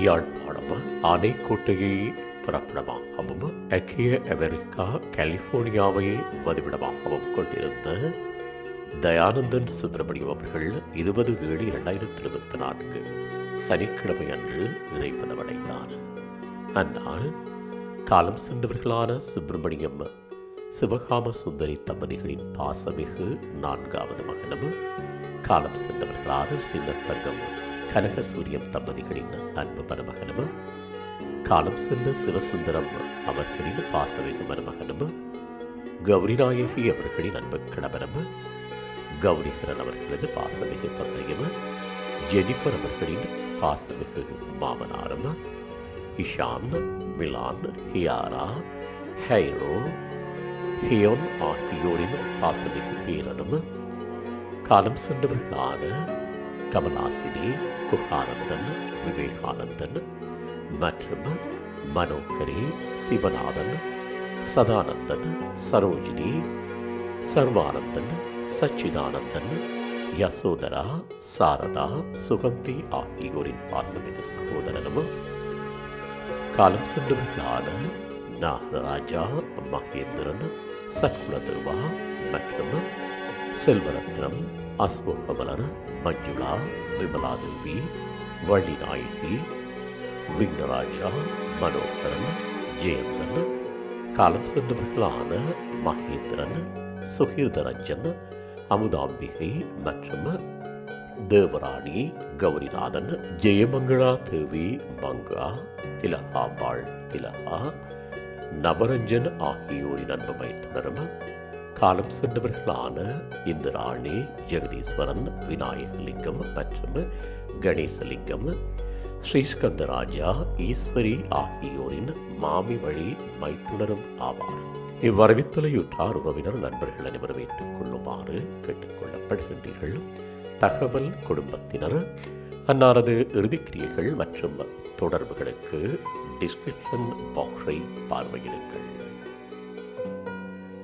யாழ்ப்பாணம் ஆனைக்கோட்டையை பிறப்பிடமாகவும் ஐக்கிய அமெரிக்கா கலிபோர்னியாவை வதிவிடமாகவும் கொண்டிருந்த தயானந்தன் சுப்பிரமணியம் அவர்கள் இருபது ஏழு இரண்டாயிரத்தி இருபத்தி நான்கு சனிக்கிழமை அன்று இறைப்பதமடைந்தார் அந்நாள் காலம் சென்றவர்களான சுப்பிரமணியம் சிவகாம சுந்தரி தம்பதிகளின் பாசமிகு நான்காவது மகனும் காலம் சென்றவர்களான சின்னத்தங்கம் கனக சூரியம் தம்பதிகளின் அன்பு மருமகனும் காலம் சென்ற சிவசுந்தரம் அவர்களின் பாசமிகு மருமகனும் கௌரிநாயகி அவர்களின் அன்பு கணவரும் கௌரிகரன் அவர்களது பாசமிகு தந்தையும் ஜெனிஃபர் அவர்களின் பாசமிகு மாமனாரும் இஷான் மிலான் ஹியாரா ஹைரோ ஹியோன் ஆகியோரின் பாசமிகு பேரனும் காலம் சென்றவர்களான கமலாசினி குகானந்தன் விவேகானந்தன் மற்றும் மனோகரி சிவநாதன் சதானந்தன் சரோஜினி சர்வானந்தன் சச்சிதானந்தன் யசோதரா சாரதா சுகந்தி ஆகியோரின் பாசமிகு சகோதரனும். காலம் சென்றவர்களான நாகராஜா மகேந்திரன் சத்குணதேவா மற்றும் செல்வரத்னம் அசோகமலர் மஞ்சுளா விமலாதேவி வள்ளிநாயகி விக்னராஜா மனோகரன் ஜெயந்தன் காலம் சென்றவர்களான மகேந்திரன் சுகீர்தரஞ்சன் அமுதாம்பிகை மற்றும் தேவராணி கௌரிநாதன் ஜெயமங்களா தேவி மங்கா திலகாபாள் திலகா நவரஞ்சன் ஆகியோரின் அன்பமை தொடரும் காலம் சென்றவர்களான இந்திராணி ஜெகதீஸ்வரன் விநாயகலிங்கம் மற்றும் கணேசலிங்கம் ஸ்ரீஸ்கந்தராஜா ஈஸ்வரி ஆகியோரின் மாமி வழி மைத்துணரும் ஆவார். இவ்வரவித்தலையுற்றார் உறவினர் நண்பர்கள் அனைவரும் ஏற்றுக் கொள்ளுமாறு கேட்டுக்கொள்ளப்படுகின்றீர்கள் தகவல் குடும்பத்தினர் அன்னாரது இறுதிக்கிரியைகள் மற்றும் தொடர்புகளுக்கு டிஸ்கிரிப்ஷன் பாக்ஸை பார்வையிடுங்கள்.